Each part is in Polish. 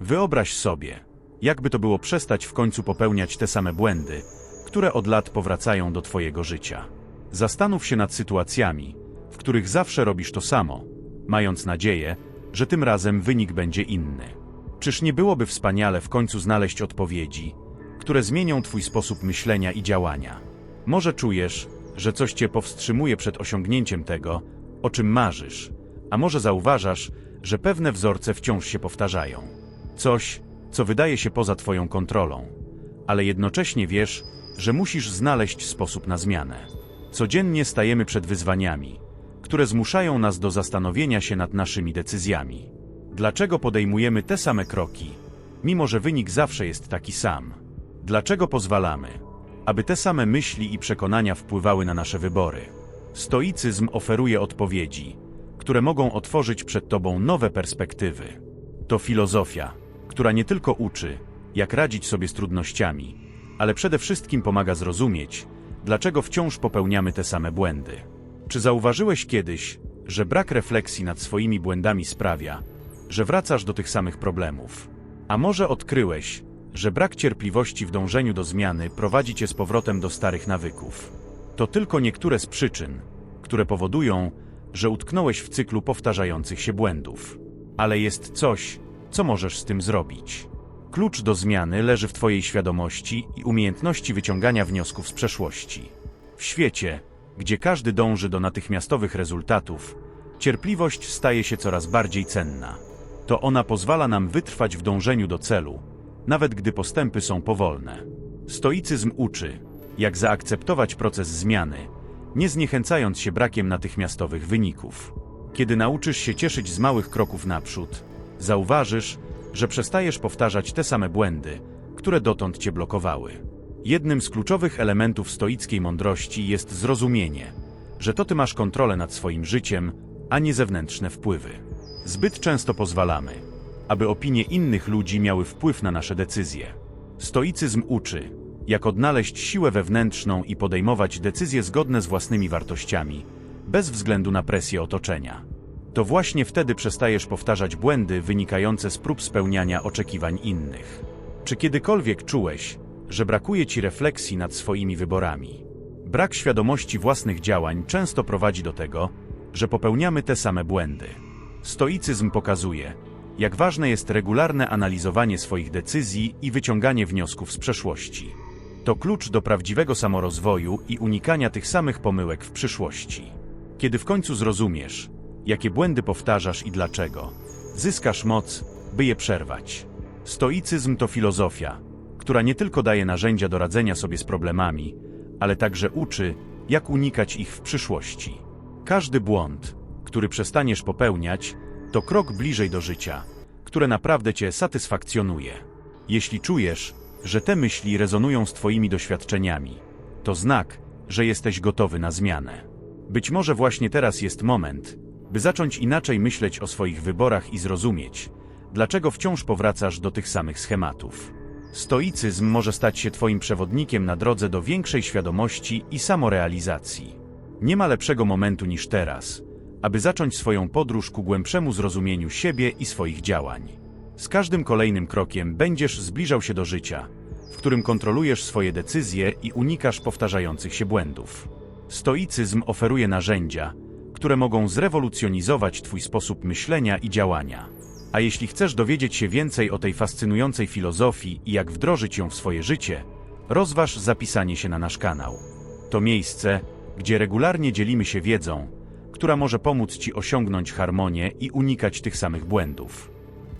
Wyobraź sobie, jakby to było przestać w końcu popełniać te same błędy, które od lat powracają do Twojego życia. Zastanów się nad sytuacjami, w których zawsze robisz to samo, mając nadzieję, że tym razem wynik będzie inny. Czyż nie byłoby wspaniale w końcu znaleźć odpowiedzi, które zmienią Twój sposób myślenia i działania? Może czujesz, że coś Cię powstrzymuje przed osiągnięciem tego, o czym marzysz, a może zauważasz, że pewne wzorce wciąż się powtarzają. Coś, co wydaje się poza Twoją kontrolą, ale jednocześnie wiesz, że musisz znaleźć sposób na zmianę. Codziennie stajemy przed wyzwaniami, które zmuszają nas do zastanowienia się nad naszymi decyzjami. Dlaczego podejmujemy te same kroki, mimo że wynik zawsze jest taki sam? Dlaczego pozwalamy, aby te same myśli i przekonania wpływały na nasze wybory? Stoicyzm oferuje odpowiedzi, które mogą otworzyć przed Tobą nowe perspektywy. To filozofia, która nie tylko uczy, jak radzić sobie z trudnościami, ale przede wszystkim pomaga zrozumieć, dlaczego wciąż popełniamy te same błędy. Czy zauważyłeś kiedyś, że brak refleksji nad swoimi błędami sprawia, że wracasz do tych samych problemów? A może odkryłeś, że brak cierpliwości w dążeniu do zmiany prowadzi cię z powrotem do starych nawyków? To tylko niektóre z przyczyn, które powodują, że utknąłeś w cyklu powtarzających się błędów. Ale jest coś, co możesz z tym zrobić. Klucz do zmiany leży w Twojej świadomości i umiejętności wyciągania wniosków z przeszłości. W świecie, gdzie każdy dąży do natychmiastowych rezultatów, cierpliwość staje się coraz bardziej cenna. To ona pozwala nam wytrwać w dążeniu do celu, nawet gdy postępy są powolne. Stoicyzm uczy, jak zaakceptować proces zmiany, nie zniechęcając się brakiem natychmiastowych wyników. Kiedy nauczysz się cieszyć z małych kroków naprzód, zauważysz, że przestajesz powtarzać te same błędy, które dotąd cię blokowały. Jednym z kluczowych elementów stoickiej mądrości jest zrozumienie, że to ty masz kontrolę nad swoim życiem, a nie zewnętrzne wpływy. Zbyt często pozwalamy, aby opinie innych ludzi miały wpływ na nasze decyzje. Stoicyzm uczy, jak odnaleźć siłę wewnętrzną i podejmować decyzje zgodne z własnymi wartościami, bez względu na presję otoczenia. To właśnie wtedy przestajesz powtarzać błędy wynikające z prób spełniania oczekiwań innych. Czy kiedykolwiek czułeś, że brakuje ci refleksji nad swoimi wyborami? Brak świadomości własnych działań często prowadzi do tego, że popełniamy te same błędy. Stoicyzm pokazuje, jak ważne jest regularne analizowanie swoich decyzji i wyciąganie wniosków z przeszłości. To klucz do prawdziwego samorozwoju i unikania tych samych pomyłek w przyszłości. Kiedy w końcu zrozumiesz, jakie błędy powtarzasz i dlaczego, zyskasz moc, by je przerwać. Stoicyzm to filozofia, która nie tylko daje narzędzia do radzenia sobie z problemami, ale także uczy, jak unikać ich w przyszłości. Każdy błąd, który przestaniesz popełniać, to krok bliżej do życia, które naprawdę cię satysfakcjonuje. Jeśli czujesz, że te myśli rezonują z Twoimi doświadczeniami, to znak, że jesteś gotowy na zmianę. Być może właśnie teraz jest moment, by zacząć inaczej myśleć o swoich wyborach i zrozumieć, dlaczego wciąż powracasz do tych samych schematów. Stoicyzm może stać się Twoim przewodnikiem na drodze do większej świadomości i samorealizacji. Nie ma lepszego momentu niż teraz, aby zacząć swoją podróż ku głębszemu zrozumieniu siebie i swoich działań. Z każdym kolejnym krokiem będziesz zbliżał się do życia, w którym kontrolujesz swoje decyzje i unikasz powtarzających się błędów. Stoicyzm oferuje narzędzia, które mogą zrewolucjonizować Twój sposób myślenia i działania. A jeśli chcesz dowiedzieć się więcej o tej fascynującej filozofii i jak wdrożyć ją w swoje życie, rozważ zapisanie się na nasz kanał. To miejsce, gdzie regularnie dzielimy się wiedzą, która może pomóc Ci osiągnąć harmonię i unikać tych samych błędów.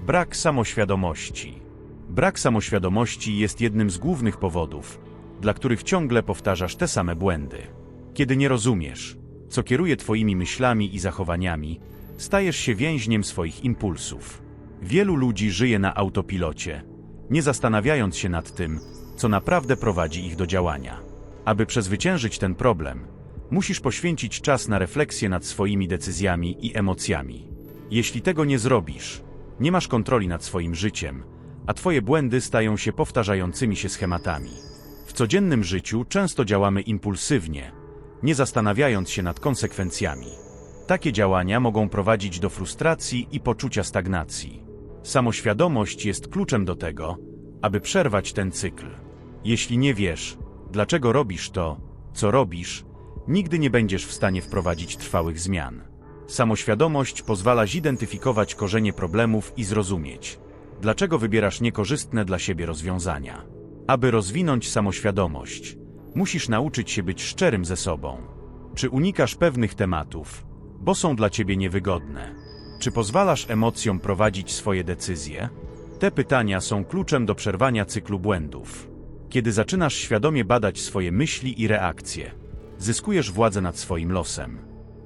Brak samoświadomości. Brak samoświadomości jest jednym z głównych powodów, dla których ciągle powtarzasz te same błędy. Kiedy nie rozumiesz, co kieruje Twoimi myślami i zachowaniami, stajesz się więźniem swoich impulsów. Wielu ludzi żyje na autopilocie, nie zastanawiając się nad tym, co naprawdę prowadzi ich do działania. Aby przezwyciężyć ten problem, musisz poświęcić czas na refleksję nad swoimi decyzjami i emocjami. Jeśli tego nie zrobisz, nie masz kontroli nad swoim życiem, a Twoje błędy stają się powtarzającymi się schematami. W codziennym życiu często działamy impulsywnie, nie zastanawiając się nad konsekwencjami. Takie działania mogą prowadzić do frustracji i poczucia stagnacji. Samoświadomość jest kluczem do tego, aby przerwać ten cykl. Jeśli nie wiesz, dlaczego robisz to, co robisz, nigdy nie będziesz w stanie wprowadzić trwałych zmian. Samoświadomość pozwala zidentyfikować korzenie problemów i zrozumieć, dlaczego wybierasz niekorzystne dla siebie rozwiązania. Aby rozwinąć samoświadomość, musisz nauczyć się być szczerym ze sobą. Czy unikasz pewnych tematów, bo są dla ciebie niewygodne? Czy pozwalasz emocjom prowadzić swoje decyzje? Te pytania są kluczem do przerwania cyklu błędów. Kiedy zaczynasz świadomie badać swoje myśli i reakcje, zyskujesz władzę nad swoim losem.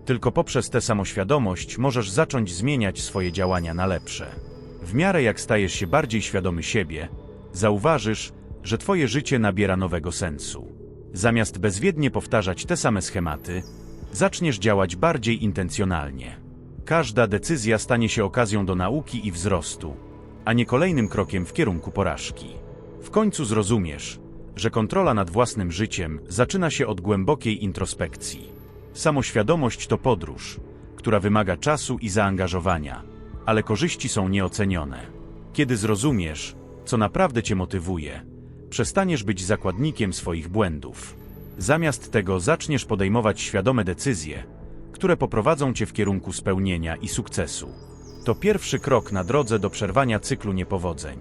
Tylko poprzez tę samoświadomość możesz zacząć zmieniać swoje działania na lepsze. W miarę jak stajesz się bardziej świadomy siebie, zauważysz, że twoje życie nabiera nowego sensu. Zamiast bezwiednie powtarzać te same schematy, zaczniesz działać bardziej intencjonalnie. Każda decyzja stanie się okazją do nauki i wzrostu, a nie kolejnym krokiem w kierunku porażki. W końcu zrozumiesz, że kontrola nad własnym życiem zaczyna się od głębokiej introspekcji. Samoświadomość to podróż, która wymaga czasu i zaangażowania, ale korzyści są nieocenione. Kiedy zrozumiesz, co naprawdę cię motywuje, przestaniesz być zakładnikiem swoich błędów. Zamiast tego zaczniesz podejmować świadome decyzje, które poprowadzą cię w kierunku spełnienia i sukcesu. To pierwszy krok na drodze do przerwania cyklu niepowodzeń.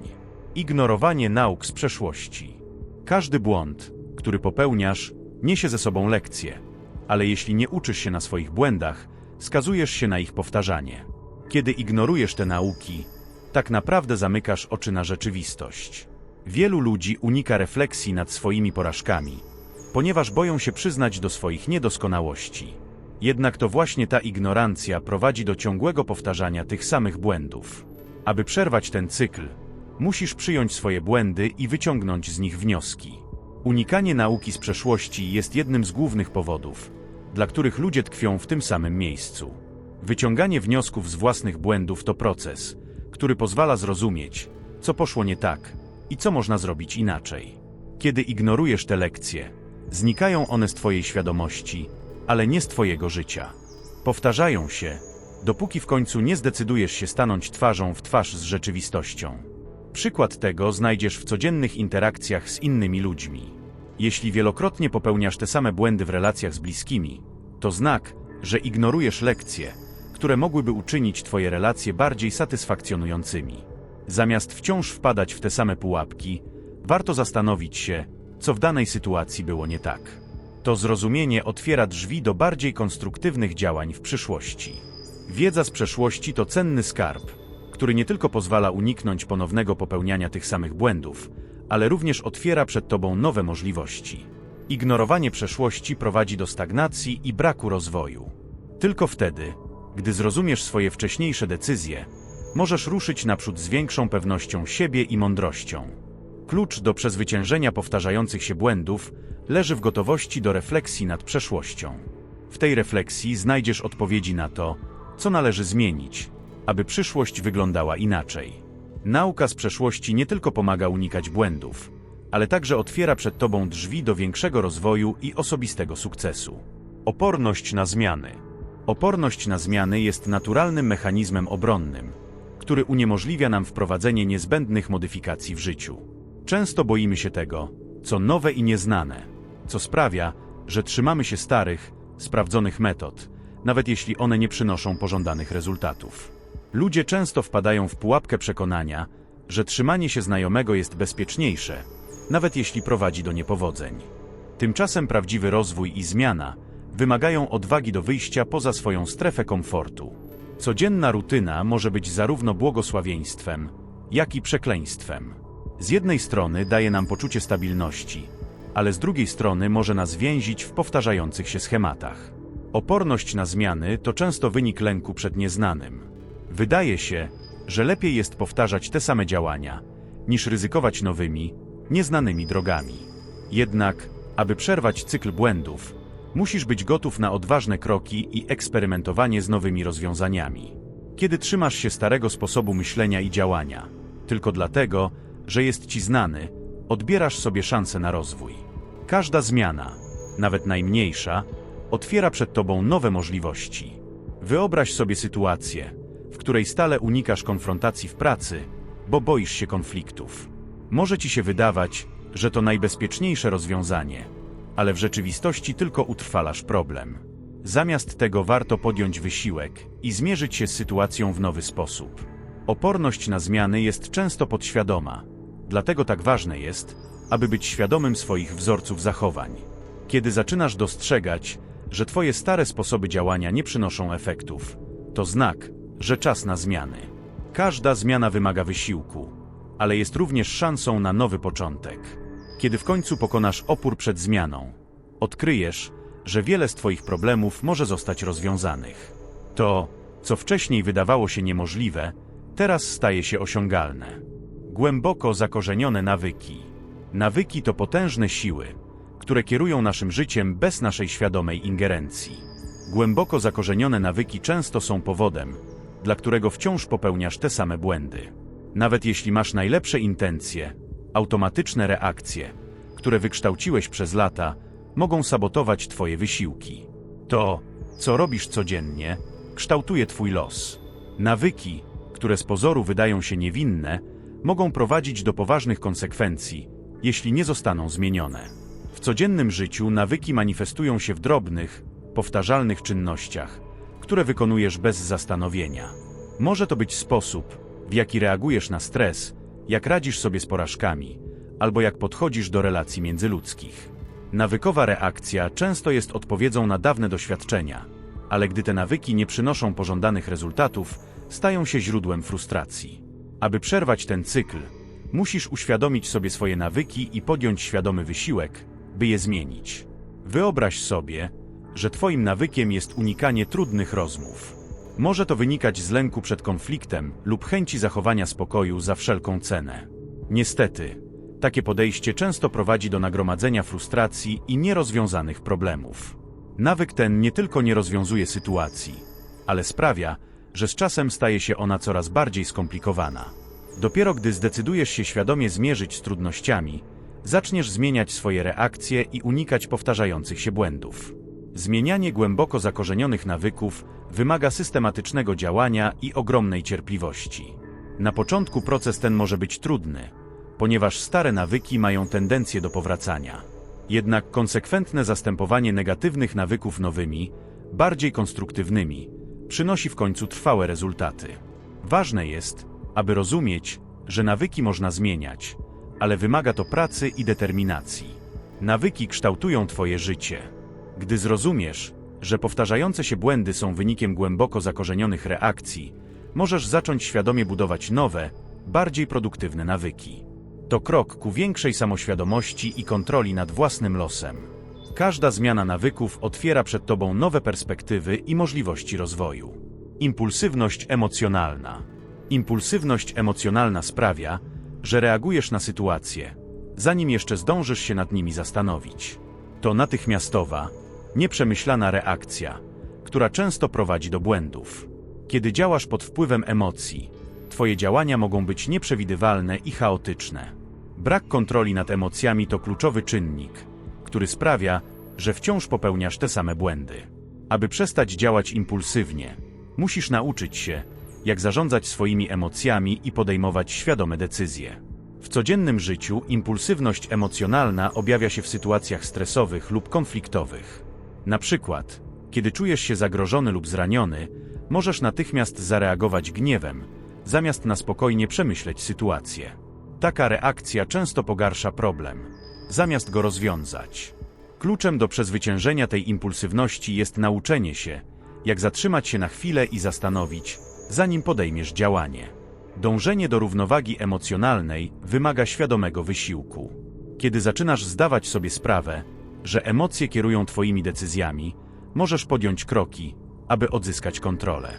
Ignorowanie nauk z przeszłości. Każdy błąd, który popełniasz, niesie ze sobą lekcje, ale jeśli nie uczysz się na swoich błędach, skazujesz się na ich powtarzanie. Kiedy ignorujesz te nauki, tak naprawdę zamykasz oczy na rzeczywistość. Wielu ludzi unika refleksji nad swoimi porażkami, ponieważ boją się przyznać do swoich niedoskonałości. Jednak to właśnie ta ignorancja prowadzi do ciągłego powtarzania tych samych błędów. Aby przerwać ten cykl, musisz przyjąć swoje błędy i wyciągnąć z nich wnioski. Unikanie nauki z przeszłości jest jednym z głównych powodów, dla których ludzie tkwią w tym samym miejscu. Wyciąganie wniosków z własnych błędów to proces, który pozwala zrozumieć, co poszło nie tak i co można zrobić inaczej. Kiedy ignorujesz te lekcje, znikają one z Twojej świadomości, ale nie z Twojego życia. Powtarzają się, dopóki w końcu nie zdecydujesz się stanąć twarzą w twarz z rzeczywistością. Przykład tego znajdziesz w codziennych interakcjach z innymi ludźmi. Jeśli wielokrotnie popełniasz te same błędy w relacjach z bliskimi, to znak, że ignorujesz lekcje, które mogłyby uczynić Twoje relacje bardziej satysfakcjonującymi. Zamiast wciąż wpadać w te same pułapki, warto zastanowić się, co w danej sytuacji było nie tak. To zrozumienie otwiera drzwi do bardziej konstruktywnych działań w przyszłości. Wiedza z przeszłości to cenny skarb, który nie tylko pozwala uniknąć ponownego popełniania tych samych błędów, ale również otwiera przed Tobą nowe możliwości. Ignorowanie przeszłości prowadzi do stagnacji i braku rozwoju. Tylko wtedy, gdy zrozumiesz swoje wcześniejsze decyzje, możesz ruszyć naprzód z większą pewnością siebie i mądrością. Klucz do przezwyciężenia powtarzających się błędów leży w gotowości do refleksji nad przeszłością. W tej refleksji znajdziesz odpowiedzi na to, co należy zmienić, aby przyszłość wyglądała inaczej. Nauka z przeszłości nie tylko pomaga unikać błędów, ale także otwiera przed Tobą drzwi do większego rozwoju i osobistego sukcesu. Oporność na zmiany. Oporność na zmiany jest naturalnym mechanizmem obronnym, który uniemożliwia nam wprowadzenie niezbędnych modyfikacji w życiu. Często boimy się tego, co nowe i nieznane, co sprawia, że trzymamy się starych, sprawdzonych metod, nawet jeśli one nie przynoszą pożądanych rezultatów. Ludzie często wpadają w pułapkę przekonania, że trzymanie się znajomego jest bezpieczniejsze, nawet jeśli prowadzi do niepowodzeń. Tymczasem prawdziwy rozwój i zmiana wymagają odwagi do wyjścia poza swoją strefę komfortu. Codzienna rutyna może być zarówno błogosławieństwem, jak i przekleństwem. Z jednej strony daje nam poczucie stabilności, ale z drugiej strony może nas więzić w powtarzających się schematach. Oporność na zmiany to często wynik lęku przed nieznanym. Wydaje się, że lepiej jest powtarzać te same działania, niż ryzykować nowymi, nieznanymi drogami. Jednak, aby przerwać cykl błędów, musisz być gotów na odważne kroki i eksperymentowanie z nowymi rozwiązaniami. Kiedy trzymasz się starego sposobu myślenia i działania, tylko dlatego, że jest ci znany, odbierasz sobie szansę na rozwój. Każda zmiana, nawet najmniejsza, otwiera przed tobą nowe możliwości. Wyobraź sobie sytuację, w której stale unikasz konfrontacji w pracy bo boisz się konfliktów. Może ci się wydawać, że to najbezpieczniejsze rozwiązanie, ale w rzeczywistości tylko utrwalasz problem. Zamiast tego warto podjąć wysiłek i zmierzyć się z sytuacją w nowy sposób. Oporność na zmiany jest często podświadoma, dlatego tak ważne jest, aby być świadomym swoich wzorców zachowań. Kiedy zaczynasz dostrzegać, że twoje stare sposoby działania nie przynoszą efektów, to znak, że czas na zmiany. Każda zmiana wymaga wysiłku, ale jest również szansą na nowy początek. Kiedy w końcu pokonasz opór przed zmianą, odkryjesz, że wiele z Twoich problemów może zostać rozwiązanych. To, co wcześniej wydawało się niemożliwe, teraz staje się osiągalne. Głęboko zakorzenione nawyki. Nawyki to potężne siły, które kierują naszym życiem bez naszej świadomej ingerencji. Głęboko zakorzenione nawyki często są powodem, dla którego wciąż popełniasz te same błędy. Nawet jeśli masz najlepsze intencje, automatyczne reakcje, które wykształciłeś przez lata, mogą sabotować Twoje wysiłki. To, co robisz codziennie, kształtuje Twój los. Nawyki, które z pozoru wydają się niewinne, mogą prowadzić do poważnych konsekwencji, jeśli nie zostaną zmienione. W codziennym życiu nawyki manifestują się w drobnych, powtarzalnych czynnościach, które wykonujesz bez zastanowienia. Może to być sposób, w jaki reagujesz na stres, jak radzisz sobie z porażkami, albo jak podchodzisz do relacji międzyludzkich. Nawykowa reakcja często jest odpowiedzią na dawne doświadczenia, ale gdy te nawyki nie przynoszą pożądanych rezultatów, stają się źródłem frustracji. Aby przerwać ten cykl, musisz uświadomić sobie swoje nawyki i podjąć świadomy wysiłek, by je zmienić. Wyobraź sobie, że Twoim nawykiem jest unikanie trudnych rozmów. Może to wynikać z lęku przed konfliktem lub chęci zachowania spokoju za wszelką cenę. Niestety, takie podejście często prowadzi do nagromadzenia frustracji i nierozwiązanych problemów. Nawyk ten nie tylko nie rozwiązuje sytuacji, ale sprawia, że z czasem staje się ona coraz bardziej skomplikowana. Dopiero gdy zdecydujesz się świadomie zmierzyć z trudnościami, zaczniesz zmieniać swoje reakcje i unikać powtarzających się błędów. Zmienianie głęboko zakorzenionych nawyków wymaga systematycznego działania i ogromnej cierpliwości. Na początku proces ten może być trudny, ponieważ stare nawyki mają tendencję do powracania. Jednak konsekwentne zastępowanie negatywnych nawyków nowymi, bardziej konstruktywnymi, przynosi w końcu trwałe rezultaty. Ważne jest, aby rozumieć, że nawyki można zmieniać, ale wymaga to pracy i determinacji. Nawyki kształtują Twoje życie. Gdy zrozumiesz, że powtarzające się błędy są wynikiem głęboko zakorzenionych reakcji, możesz zacząć świadomie budować nowe, bardziej produktywne nawyki. To krok ku większej samoświadomości i kontroli nad własnym losem. Każda zmiana nawyków otwiera przed Tobą nowe perspektywy i możliwości rozwoju. Impulsywność emocjonalna. Impulsywność emocjonalna sprawia, że reagujesz na sytuacje, zanim jeszcze zdążysz się nad nimi zastanowić. To natychmiastowa, nieprzemyślana reakcja, która często prowadzi do błędów. Kiedy działasz pod wpływem emocji, Twoje działania mogą być nieprzewidywalne i chaotyczne. Brak kontroli nad emocjami to kluczowy czynnik, który sprawia, że wciąż popełniasz te same błędy. Aby przestać działać impulsywnie, musisz nauczyć się, jak zarządzać swoimi emocjami i podejmować świadome decyzje. W codziennym życiu impulsywność emocjonalna objawia się w sytuacjach stresowych lub konfliktowych. Na przykład, kiedy czujesz się zagrożony lub zraniony, możesz natychmiast zareagować gniewem, zamiast na spokojnie przemyśleć sytuację. Taka reakcja często pogarsza problem, zamiast go rozwiązać. Kluczem do przezwyciężenia tej impulsywności jest nauczenie się, jak zatrzymać się na chwilę i zastanowić, zanim podejmiesz działanie. Dążenie do równowagi emocjonalnej wymaga świadomego wysiłku. Kiedy zaczynasz zdawać sobie sprawę, że emocje kierują Twoimi decyzjami, możesz podjąć kroki, aby odzyskać kontrolę.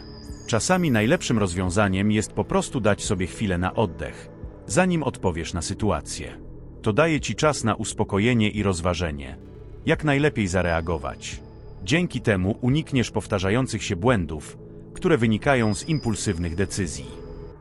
Czasami najlepszym rozwiązaniem jest po prostu dać sobie chwilę na oddech, zanim odpowiesz na sytuację. To daje Ci czas na uspokojenie i rozważenie, jak najlepiej zareagować. Dzięki temu unikniesz powtarzających się błędów, które wynikają z impulsywnych decyzji.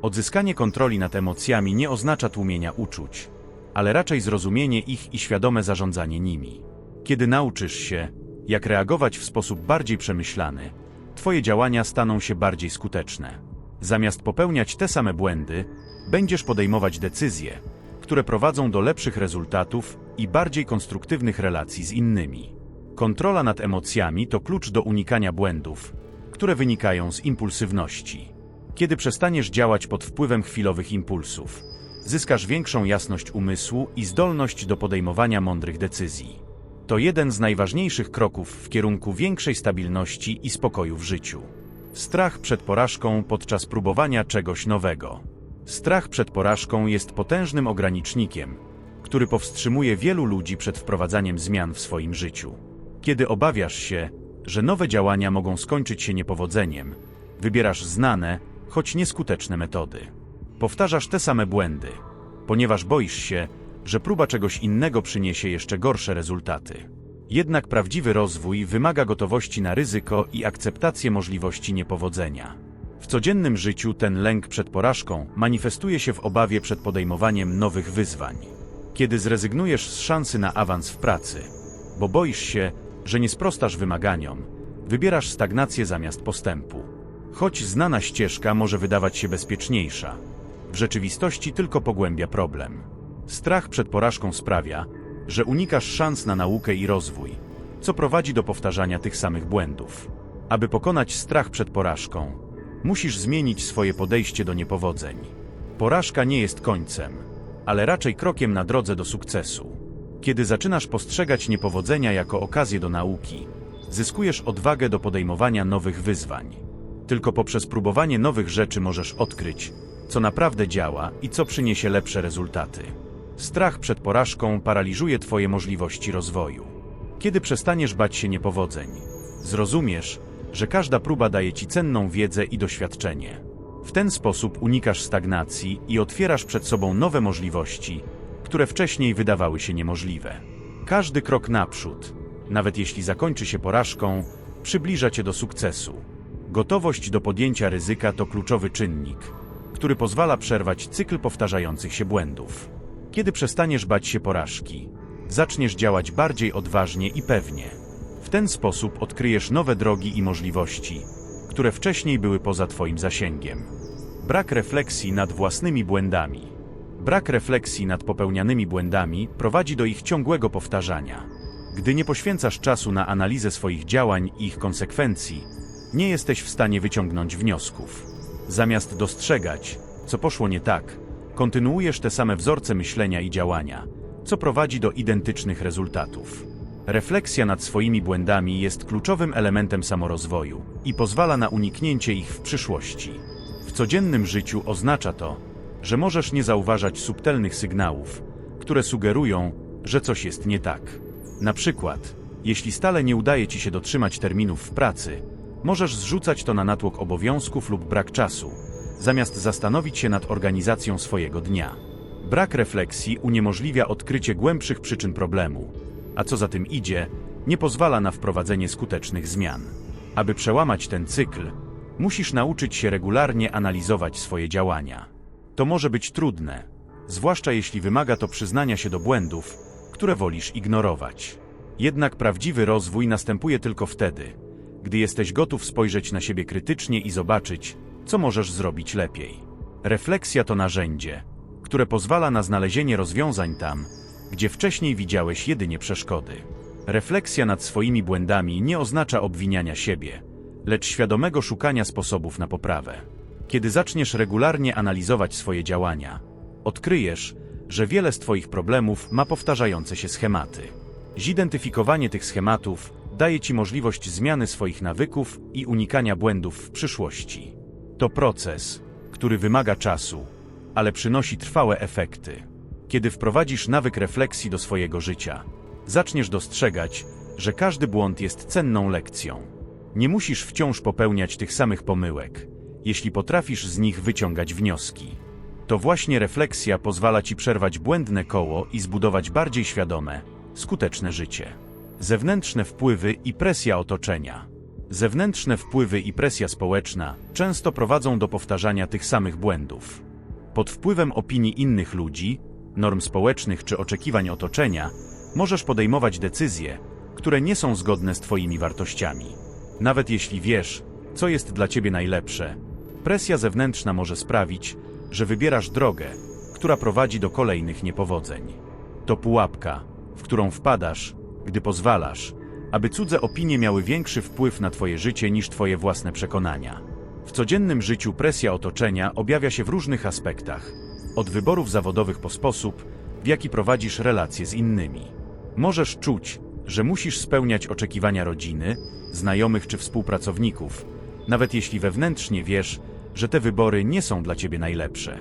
Odzyskanie kontroli nad emocjami nie oznacza tłumienia uczuć, ale raczej zrozumienie ich i świadome zarządzanie nimi. Kiedy nauczysz się, jak reagować w sposób bardziej przemyślany, Twoje działania staną się bardziej skuteczne. Zamiast popełniać te same błędy, będziesz podejmować decyzje, które prowadzą do lepszych rezultatów i bardziej konstruktywnych relacji z innymi. Kontrola nad emocjami to klucz do unikania błędów, które wynikają z impulsywności. Kiedy przestaniesz działać pod wpływem chwilowych impulsów, zyskasz większą jasność umysłu i zdolność do podejmowania mądrych decyzji. To jeden z najważniejszych kroków w kierunku większej stabilności i spokoju w życiu. Strach przed porażką podczas próbowania czegoś nowego. Strach przed porażką jest potężnym ogranicznikiem, który powstrzymuje wielu ludzi przed wprowadzaniem zmian w swoim życiu. Kiedy obawiasz się, że nowe działania mogą skończyć się niepowodzeniem, wybierasz znane, choć nieskuteczne metody. Powtarzasz te same błędy, ponieważ boisz się, że próba czegoś innego przyniesie jeszcze gorsze rezultaty. Jednak prawdziwy rozwój wymaga gotowości na ryzyko i akceptację możliwości niepowodzenia. W codziennym życiu ten lęk przed porażką manifestuje się w obawie przed podejmowaniem nowych wyzwań. Kiedy zrezygnujesz z szansy na awans w pracy, bo boisz się, że nie sprostasz wymaganiom, wybierasz stagnację zamiast postępu. Choć znana ścieżka może wydawać się bezpieczniejsza, w rzeczywistości tylko pogłębia problem. Strach przed porażką sprawia, że unikasz szans na naukę i rozwój, co prowadzi do powtarzania tych samych błędów. Aby pokonać strach przed porażką, musisz zmienić swoje podejście do niepowodzeń. Porażka nie jest końcem, ale raczej krokiem na drodze do sukcesu. Kiedy zaczynasz postrzegać niepowodzenia jako okazję do nauki, zyskujesz odwagę do podejmowania nowych wyzwań. Tylko poprzez próbowanie nowych rzeczy możesz odkryć, co naprawdę działa i co przyniesie lepsze rezultaty. Strach przed porażką paraliżuje Twoje możliwości rozwoju. Kiedy przestaniesz bać się niepowodzeń, zrozumiesz, że każda próba daje Ci cenną wiedzę i doświadczenie. W ten sposób unikasz stagnacji i otwierasz przed sobą nowe możliwości, które wcześniej wydawały się niemożliwe. Każdy krok naprzód, nawet jeśli zakończy się porażką, przybliża Cię do sukcesu. Gotowość do podjęcia ryzyka to kluczowy czynnik, który pozwala przerwać cykl powtarzających się błędów. Kiedy przestaniesz bać się porażki, zaczniesz działać bardziej odważnie i pewnie. W ten sposób odkryjesz nowe drogi i możliwości, które wcześniej były poza Twoim zasięgiem. Brak refleksji nad własnymi błędami. Brak refleksji nad popełnianymi błędami prowadzi do ich ciągłego powtarzania. Gdy nie poświęcasz czasu na analizę swoich działań i ich konsekwencji, nie jesteś w stanie wyciągnąć wniosków. Zamiast dostrzegać, co poszło nie tak, kontynuujesz te same wzorce myślenia i działania, co prowadzi do identycznych rezultatów. Refleksja nad swoimi błędami jest kluczowym elementem samorozwoju i pozwala na uniknięcie ich w przyszłości. W codziennym życiu oznacza to, że możesz nie zauważać subtelnych sygnałów, które sugerują, że coś jest nie tak. Na przykład, jeśli stale nie udaje ci się dotrzymać terminów w pracy, możesz zrzucać to na natłok obowiązków lub brak czasu, zamiast zastanowić się nad organizacją swojego dnia. Brak refleksji uniemożliwia odkrycie głębszych przyczyn problemu, a co za tym idzie, nie pozwala na wprowadzenie skutecznych zmian. Aby przełamać ten cykl, musisz nauczyć się regularnie analizować swoje działania. To może być trudne, zwłaszcza jeśli wymaga to przyznania się do błędów, które wolisz ignorować. Jednak prawdziwy rozwój następuje tylko wtedy, gdy jesteś gotów spojrzeć na siebie krytycznie i zobaczyć, co możesz zrobić lepiej. Refleksja to narzędzie, które pozwala na znalezienie rozwiązań tam, gdzie wcześniej widziałeś jedynie przeszkody. Refleksja nad swoimi błędami nie oznacza obwiniania siebie, lecz świadomego szukania sposobów na poprawę. Kiedy zaczniesz regularnie analizować swoje działania, odkryjesz, że wiele z Twoich problemów ma powtarzające się schematy. Zidentyfikowanie tych schematów daje Ci możliwość zmiany swoich nawyków i unikania błędów w przyszłości. To proces, który wymaga czasu, ale przynosi trwałe efekty. Kiedy wprowadzisz nawyk refleksji do swojego życia, zaczniesz dostrzegać, że każdy błąd jest cenną lekcją. Nie musisz wciąż popełniać tych samych pomyłek, jeśli potrafisz z nich wyciągać wnioski. To właśnie refleksja pozwala ci przerwać błędne koło i zbudować bardziej świadome, skuteczne życie. Zewnętrzne wpływy i presja otoczenia. Zewnętrzne wpływy i presja społeczna często prowadzą do powtarzania tych samych błędów. Pod wpływem opinii innych ludzi, norm społecznych czy oczekiwań otoczenia, możesz podejmować decyzje, które nie są zgodne z Twoimi wartościami. Nawet jeśli wiesz, co jest dla Ciebie najlepsze, presja zewnętrzna może sprawić, że wybierasz drogę, która prowadzi do kolejnych niepowodzeń. To pułapka, w którą wpadasz, gdy pozwalasz, aby cudze opinie miały większy wpływ na Twoje życie niż Twoje własne przekonania. W codziennym życiu presja otoczenia objawia się w różnych aspektach, od wyborów zawodowych po sposób, w jaki prowadzisz relacje z innymi. Możesz czuć, że musisz spełniać oczekiwania rodziny, znajomych czy współpracowników, nawet jeśli wewnętrznie wiesz, że te wybory nie są dla ciebie najlepsze.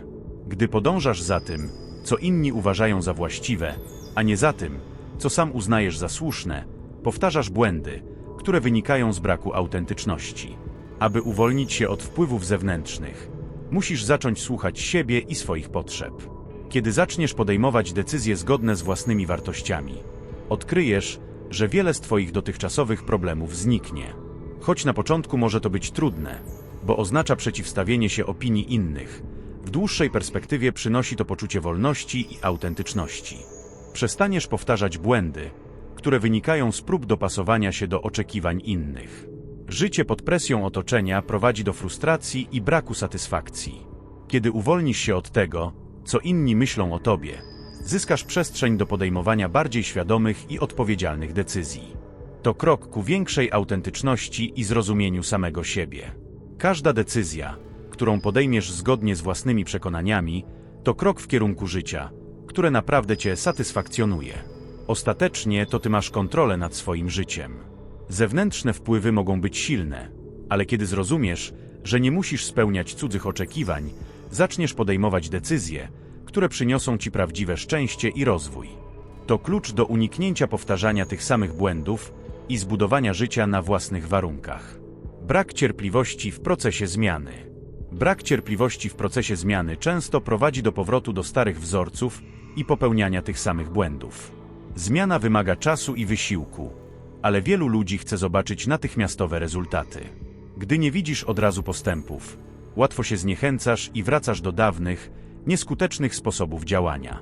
Gdy podążasz za tym, co inni uważają za właściwe, a nie za tym, co sam uznajesz za słuszne, powtarzasz błędy, które wynikają z braku autentyczności. Aby uwolnić się od wpływów zewnętrznych, musisz zacząć słuchać siebie i swoich potrzeb. Kiedy zaczniesz podejmować decyzje zgodne z własnymi wartościami, odkryjesz, że wiele z Twoich dotychczasowych problemów zniknie. Choć na początku może to być trudne, bo oznacza przeciwstawienie się opinii innych, w dłuższej perspektywie przynosi to poczucie wolności i autentyczności. Przestaniesz powtarzać błędy, które wynikają z prób dopasowania się do oczekiwań innych. Życie pod presją otoczenia prowadzi do frustracji i braku satysfakcji. Kiedy uwolnisz się od tego, co inni myślą o tobie, zyskasz przestrzeń do podejmowania bardziej świadomych i odpowiedzialnych decyzji. To krok ku większej autentyczności i zrozumieniu samego siebie. Każda decyzja, którą podejmiesz zgodnie z własnymi przekonaniami, to krok w kierunku życia, które naprawdę cię satysfakcjonuje. Ostatecznie to ty masz kontrolę nad swoim życiem. Zewnętrzne wpływy mogą być silne, ale kiedy zrozumiesz, że nie musisz spełniać cudzych oczekiwań, zaczniesz podejmować decyzje, które przyniosą ci prawdziwe szczęście i rozwój. To klucz do uniknięcia powtarzania tych samych błędów i zbudowania życia na własnych warunkach. Brak cierpliwości w procesie zmiany. Brak cierpliwości w procesie zmiany często prowadzi do powrotu do starych wzorców i popełniania tych samych błędów. Zmiana wymaga czasu i wysiłku, ale wielu ludzi chce zobaczyć natychmiastowe rezultaty. Gdy nie widzisz od razu postępów, łatwo się zniechęcasz i wracasz do dawnych, nieskutecznych sposobów działania.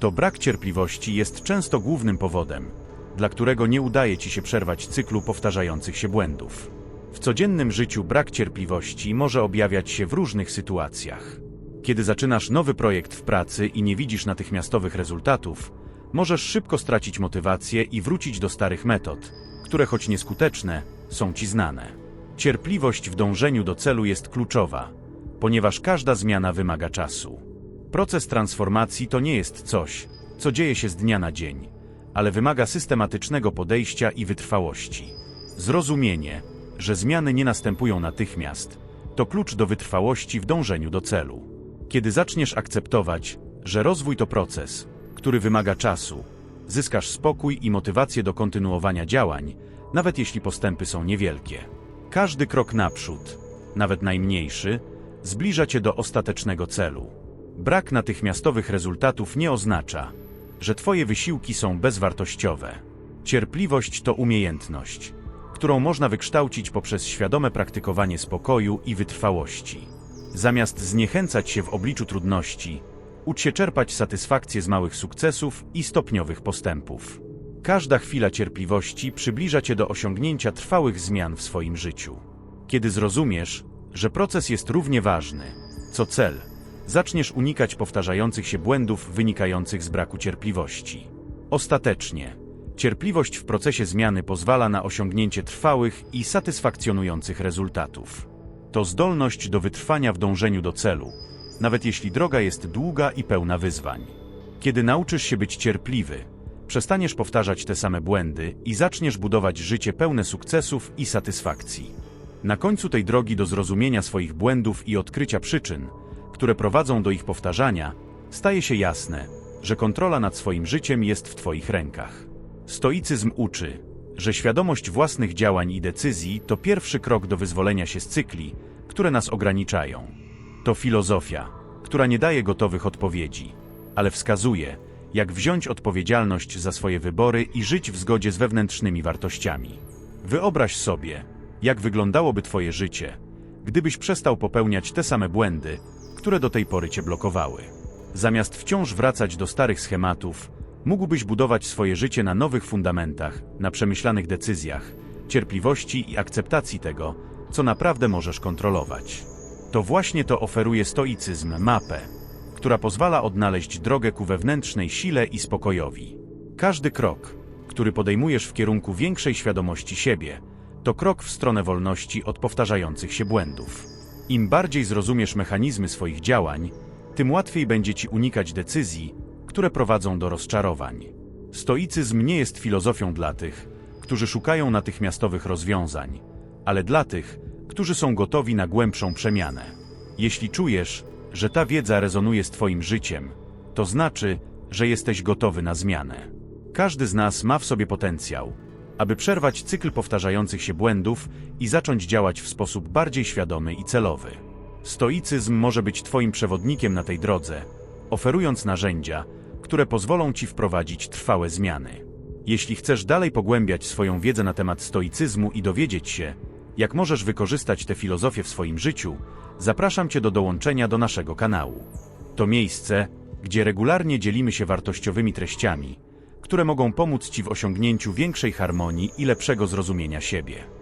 To brak cierpliwości jest często głównym powodem, dla którego nie udaje ci się przerwać cyklu powtarzających się błędów. W codziennym życiu brak cierpliwości może objawiać się w różnych sytuacjach. Kiedy zaczynasz nowy projekt w pracy i nie widzisz natychmiastowych rezultatów, możesz szybko stracić motywację i wrócić do starych metod, które choć nieskuteczne, są ci znane. Cierpliwość w dążeniu do celu jest kluczowa, ponieważ każda zmiana wymaga czasu. Proces transformacji to nie jest coś, co dzieje się z dnia na dzień, ale wymaga systematycznego podejścia i wytrwałości. Zrozumienie, że zmiany nie następują natychmiast, to klucz do wytrwałości w dążeniu do celu. Kiedy zaczniesz akceptować, że rozwój to proces, który wymaga czasu, zyskasz spokój i motywację do kontynuowania działań, nawet jeśli postępy są niewielkie. Każdy krok naprzód, nawet najmniejszy, zbliża cię do ostatecznego celu. Brak natychmiastowych rezultatów nie oznacza, że Twoje wysiłki są bezwartościowe. Cierpliwość to umiejętność, którą można wykształcić poprzez świadome praktykowanie spokoju i wytrwałości. Zamiast zniechęcać się w obliczu trudności, ucz się czerpać satysfakcję z małych sukcesów i stopniowych postępów. Każda chwila cierpliwości przybliża cię do osiągnięcia trwałych zmian w swoim życiu. Kiedy zrozumiesz, że proces jest równie ważny, co cel, zaczniesz unikać powtarzających się błędów wynikających z braku cierpliwości. Ostatecznie, cierpliwość w procesie zmiany pozwala na osiągnięcie trwałych i satysfakcjonujących rezultatów. To zdolność do wytrwania w dążeniu do celu, nawet jeśli droga jest długa i pełna wyzwań. Kiedy nauczysz się być cierpliwy, przestaniesz powtarzać te same błędy i zaczniesz budować życie pełne sukcesów i satysfakcji. Na końcu tej drogi do zrozumienia swoich błędów i odkrycia przyczyn, które prowadzą do ich powtarzania, staje się jasne, że kontrola nad swoim życiem jest w Twoich rękach. Stoicyzm uczy, że świadomość własnych działań i decyzji to pierwszy krok do wyzwolenia się z cykli, które nas ograniczają. To filozofia, która nie daje gotowych odpowiedzi, ale wskazuje, jak wziąć odpowiedzialność za swoje wybory i żyć w zgodzie z wewnętrznymi wartościami. Wyobraź sobie, jak wyglądałoby Twoje życie, gdybyś przestał popełniać te same błędy, które do tej pory Cię blokowały. Zamiast wciąż wracać do starych schematów, mógłbyś budować swoje życie na nowych fundamentach, na przemyślanych decyzjach, cierpliwości i akceptacji tego, co naprawdę możesz kontrolować. To właśnie to oferuje stoicyzm mapę, która pozwala odnaleźć drogę ku wewnętrznej sile i spokojowi. Każdy krok, który podejmujesz w kierunku większej świadomości siebie, to krok w stronę wolności od powtarzających się błędów. Im bardziej zrozumiesz mechanizmy swoich działań, tym łatwiej będzie ci unikać decyzji, które prowadzą do rozczarowań. Stoicyzm nie jest filozofią dla tych, którzy szukają natychmiastowych rozwiązań, ale dla tych, którzy są gotowi na głębszą przemianę. Jeśli czujesz, że ta wiedza rezonuje z Twoim życiem, to znaczy, że jesteś gotowy na zmianę. Każdy z nas ma w sobie potencjał, aby przerwać cykl powtarzających się błędów i zacząć działać w sposób bardziej świadomy i celowy. Stoicyzm może być Twoim przewodnikiem na tej drodze, oferując narzędzia, które pozwolą Ci wprowadzić trwałe zmiany. Jeśli chcesz dalej pogłębiać swoją wiedzę na temat stoicyzmu i dowiedzieć się, jak możesz wykorzystać tę filozofię w swoim życiu, zapraszam Cię do dołączenia do naszego kanału. To miejsce, gdzie regularnie dzielimy się wartościowymi treściami, które mogą pomóc Ci w osiągnięciu większej harmonii i lepszego zrozumienia siebie.